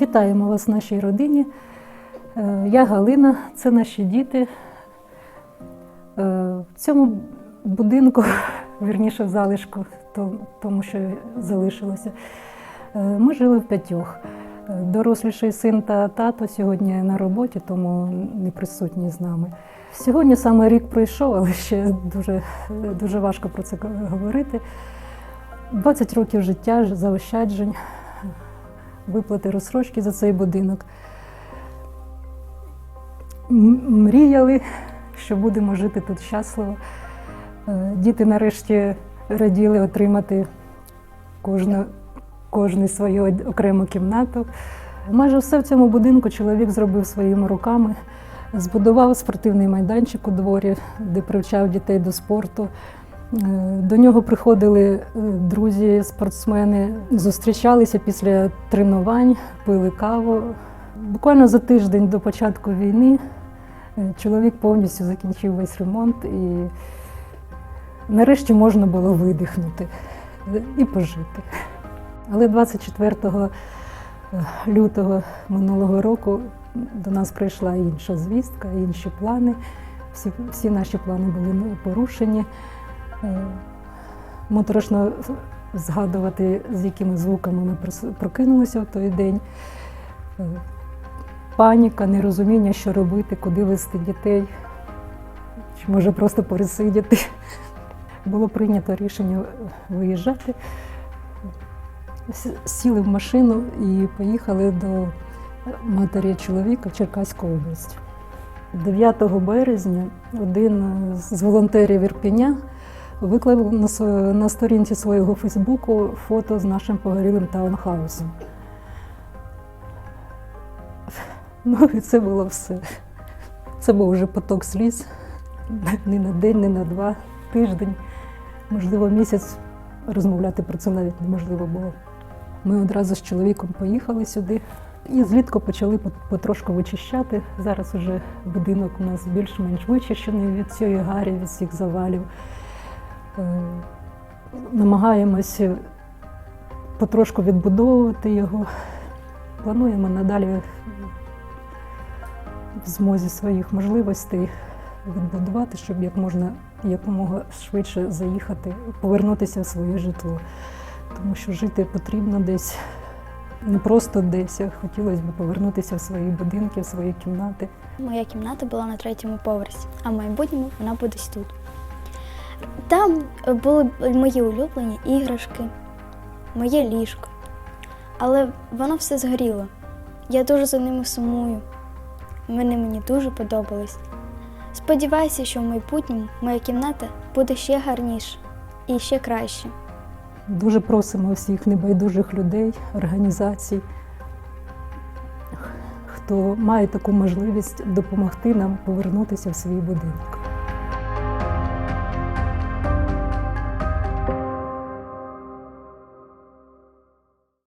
Вітаємо вас в нашій родині. Е, Я Галина, це наші діти. Е, В цьому будинку, вірніше в залишку, тому що залишилося, е, ми жили в п'ятьох. Доросліший син та тато сьогодні на роботі, тому не присутні з нами. Сьогодні саме рік пройшов, але ще дуже, дуже важко про це говорити. 20 років життя, заощаджень, виплати розсрочки за цей будинок. Мріяли, що будемо жити тут щасливо. Е, Діти нарешті раділи отримати кожну, кожну свою окрему кімнату. Майже все в цьому будинку чоловік зробив своїми руками. Збудував спортивний майданчик у дворі, де привчав дітей до спорту. Е, До нього приходили е, друзі, спортсмени, зустрічалися після тренувань, пили каву. Буквально за тиждень до початку війни е, чоловік повністю закінчив весь ремонт і нарешті можна було видихнути і пожити. Але 24 лютого минулого року до нас прийшла інша звістка, інші плани. Всі, всі наші плани були ну, порушені. Е, Моторошно згадувати, з якими звуками ми прокинулися в той день. Е, Паніка, нерозуміння, що робити, куди вести дітей, чи може просто пересидіти. Було прийнято рішення виїжджати. Сіли в машину і поїхали до матері чоловіка в Черкаську область. 9 березня один з волонтерів Ірпеня виклав на, на сторінці свого Фейсбуку фото з нашим погорілим таунхаусом. Ну і це було все. Це був вже поток сліз. Не на день, не на два, тиждень, можливо, місяць розмовляти про це навіть неможливо було. Ми одразу з чоловіком поїхали сюди і злітку почали потрошку вичищати. Зараз уже будинок у нас більш-менш вичищений від цієї гарі, від всіх завалів. Е, Намагаємося потрошку відбудовувати його. Плануємо надалі в змозі своїх можливостей відбудувати, щоб як можна якомога швидше заїхати, повернутися в своє житло. Тому що жити потрібно десь, не просто десь, а хотілося б повернутися в свої будинки, в свої кімнати. Моя кімната була на третьому поверсі, а в майбутньому вона буде тут. Там е, були мої улюблені іграшки, моє ліжко. Але воно все згоріло. Я дуже за ними сумую. Вони мені дуже подобались. Сподіваюся, що в майбутньому моя кімната буде ще гарніша і ще краще. Дуже просимо всіх небайдужих людей, організацій, хто має таку можливість допомогти нам повернутися в свій будинок.